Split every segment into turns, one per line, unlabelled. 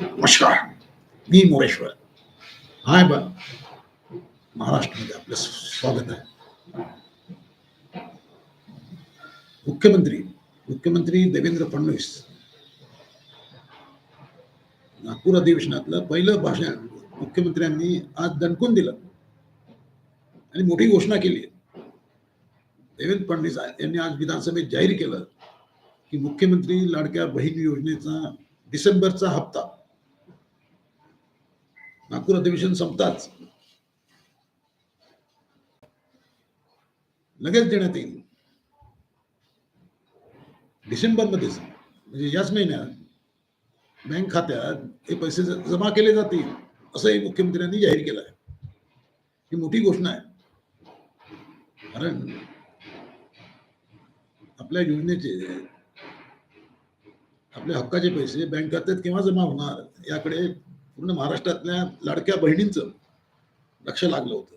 नमस्कार. मी मोरेश्वर. हाय बा. महाराष्ट्रामध्ये आपलं स्वागत आहे. मुख्यमंत्री मुख्यमंत्री देवेंद्र फडणवीस. नागपूर अधिवेशनातलं पहिलं भाषण मुख्यमंत्र्यांनी आज दणकून दिलं. आणि मोठी घोषणा केली. देवेंद्र फडणवीस यांनी आज विधानसभेत जाहीर केलं की मुख्यमंत्री लाडक्या बहीण योजनेचा डिसेंबरचा हप्ता नागपूर अधिवेशन संपताच. लगेच देण्यात येईल. डिसेंबरमध्येच म्हणजे याच महिन्यात बँक खात्यात हे पैसे जमा केले जातील असंही मुख्यमंत्र्यांनी जाहीर केलं आहे. ही मोठी घोषणा आहे. कारण आपल्या योजनेचे आपल्या हक्काचे पैसे बँक खात्यात केव्हा जमा होणार याकडे पूर्ण महाराष्ट्रातल्या लाडक्या बहिणींचं लक्ष लागलं होतं.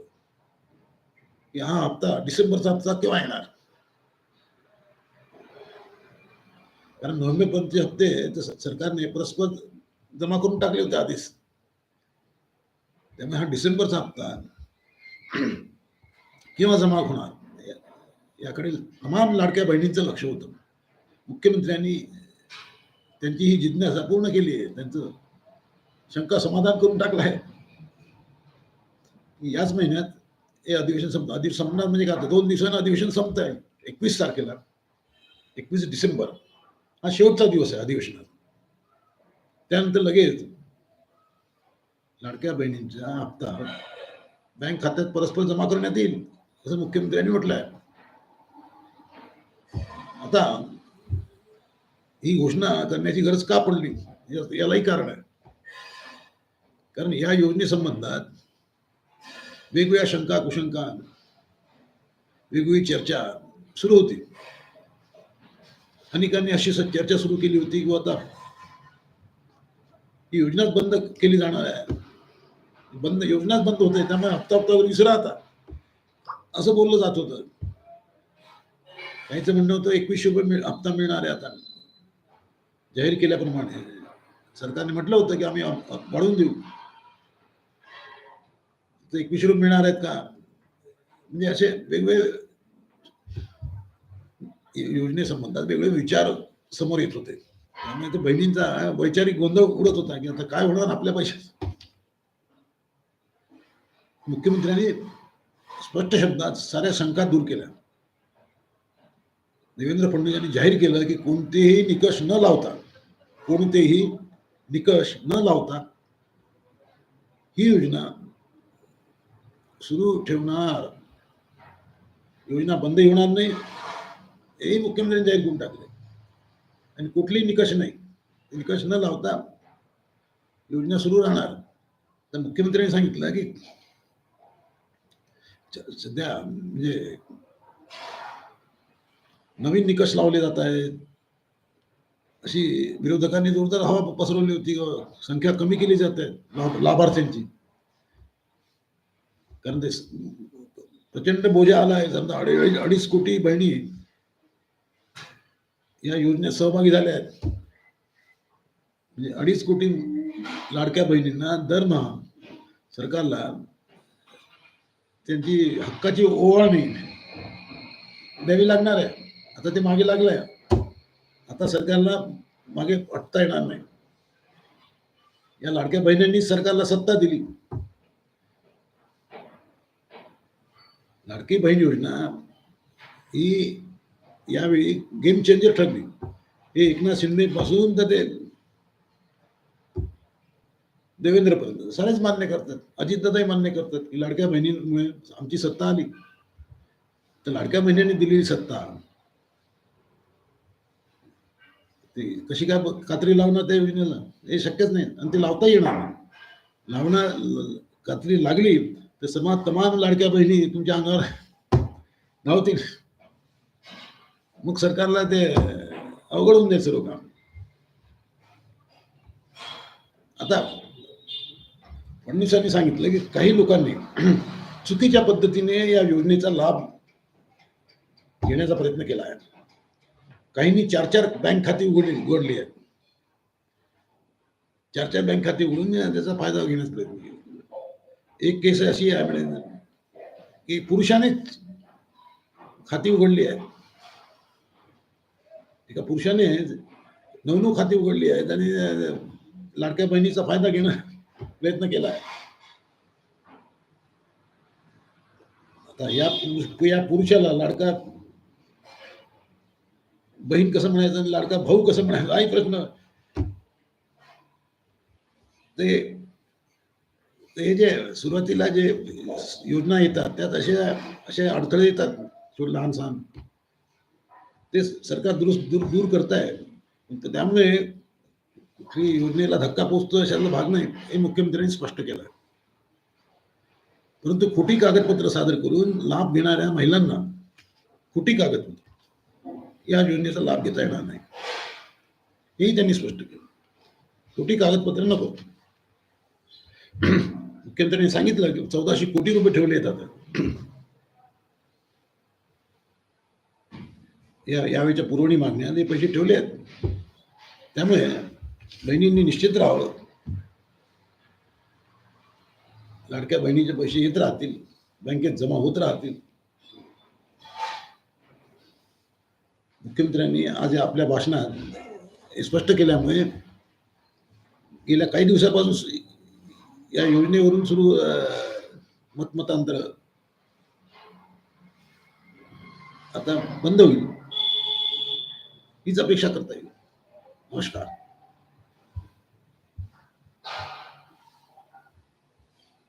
की हा हप्ता डिसेंबरचा हप्ता केव्हा येणार? कारण नोव्हेंबरपर्यंतचे हप्ते तर सरकारने परस्पर जमा करून टाकले होते आधीच. त्यामुळे हा डिसेंबरचा हप्ता केव्हा जमा होणार? याकडे तमाम लाडक्या बहिणींचं लक्ष होतं. मुख्यमंत्र्यांनी त्यांची ही जिज्ञासा पूर्ण केली आहे. त्यांचं शंका समाधान करून टाकला आहे. याच महिन्यात हे अधिवेशन संपतं अधिवेशन संपणार म्हणजे काय? दोन दिवसांना अधिवेशन संपत आहे एकवीस तारखेला. एकवीस डिसेंबर. हा शेवटचा दिवस आहे अधिवेशनात त्यानंतर लगेच लाडक्या बहिणींचा हप्ता बँक खात्यात परस्पर जमा करण्यात येईल असं मुख्यमंत्र्यांनी म्हटलं आहे आता ही घोषणा करण्याची गरज का पडली? यालाही कारण आहे. कारण या योजनेसंबंधात वेगवेगळ्या शंका कुशंका वेगवेगळी चर्चा सुरू होती. अनेकांनी अशी चर्चा सुरू केली होती की आता ही योजनाच बंद केली जाणार आहे. बंद योजनाच बंद होते त्यामुळे हप्ता हप्तावर विसरा आता. असं बोललं जात होतं. काहीचं म्हणणं होतं एकवीसशे रुपये मिळ- हप्ता मिळणार आहे आता. जाहीर केल्याप्रमाणे. सरकारने म्हटलं होतं की आम्ही वाढवून देऊ. एकवीसशे रुपये मिळणार आहेत का? म्हणजे असे वेगवेगळे योजनेसंबंधात वेगवेगळे विचार समोर येत होते. त्यामुळे ते बहिणींचा वैचारिक गोंधळ उडत होता की आता काय होणार आपल्या पैशात? मुख्यमंत्र्यांनी स्पष्ट शब्दात साऱ्या शंका दूर केल्या. देवेंद्र फडणवीस यांनी जाहीर केलं की कोणतेही निकष न लावता कोणतेही निकष न लावता ही योजना सुरू ठेवणार. योजना बंद होणार नाही. हेही मुख्यमंत्र्यांनी जाहीर करून टाकले आणि कुठलेही निकष नाही. निकष न लावता योजना सुरू राहणार. तर मुख्यमंत्र्यांनी सांगितलं की सध्या म्हणजे नवीन निकष लावले जात आहेत. अशी विरोधकांनी जोरदार हवा पसरवली होती. संख्या कमी केली जात आहे लाभार्थ्यांची. कारण ते प्रचंड बोजा आला आहे. समजा अडीच अडीच कोटी बहिणी या योजनेत सहभागी झाल्या आहेत. म्हणजे अडीच कोटी लाडक्या बहिणींना दरमहा सरकारला त्यांची हक्काची ओवाळणी द्यावी लागणार आहे. आता ते मागे लागलंय. आता सरकारला मागे हटता येणार नाही. या लाडक्या बहिणींनी सरकारला सत्ता दिली. लाडकी बहीण योजना ही यावेळी गेम चेंजर ठरली. हे एकनाथ शिंदे पासून तर ते देवेंद्रपर्यंत सगळेच मान्य करतात. अजितदादाही मान्य करतात की लाडक्या बहिणींमुळे आमची सत्ता आली. तर लाडक्या बहिणींनी दिलेली सत्ता. ती कशी काय कात्री लावणार त्या योजनेला? हे शक्यच नाही. आणि ते लावता येणार नाही. लावणार कात्री लागली तर समाज तमाम लाडक्या बहिणी तुमच्या अंगावर धावतील. मग सरकारला ते अवघड होऊन द्यायचं लोक आता फडणवीसांनी सांगितलं की काही लोकांनी चुकीच्या पद्धतीने या योजनेचा लाभ घेण्याचा प्रयत्न केला आहे. काहींनी चार चार बँक खाती उघडली उघडली आहेत. चार चार बँक खाते उघडून त्याचा फायदा घेण्याचा प्रयत्न केला. एक केस अशी आहे म्हणजे की पुरुषानेच खाती उघडली आहे एका पुरुषाने नऊ खाती उघडली आहेत आणि लाडक्या बहिणीचा फ़ायदा घेणं प्रयत्न केला आहे आता या या पुरुषाला लाडका बहीण कसं म्हणायचं आणि लाडका भाऊ कसं म्हणायचं हाही प्रश्न। ते ते हे जे सुरुवातीला जे योजना येतात त्यात असे असे अडथळे येतात थोडे लहान सहान ते सरकार दुरुस्त दूर दूर करत आहे त्यामुळे कुठली योजनेला धक्का पोचतो अशातला भाग नाही हे मुख्यमंत्र्यांनी स्पष्ट केलं. परंतु खोटी कागदपत्र सादर करून लाभ घेणाऱ्या महिलांना खोटी कागदपत्र या योजनेचा लाभ घेता येणार नाही. हेही त्यांनी स्पष्ट केलं. खोटी कागदपत्र नको. मुख्यमंत्र्यांनी सांगितलं की चौदाशे कोटी रुपये ठेवले येतात. या यावेळीच्या पुरवणी मागण्या ते पैसे ठेवले आहेत. त्यामुळे बहिणींनी निश्चित राहावं. लाडक्या बहिणीचे पैसे येत राहतील बँकेत जमा होत राहतील. मुख्यमंत्र्यांनी आज आपल्या भाषणात हे स्पष्ट केल्यामुळे गेल्या काही दिवसापासून या योजनेवरून सुरू मतमतांतर आता बंद होईल. हीच अपेक्षा करता येईल. नमस्कार.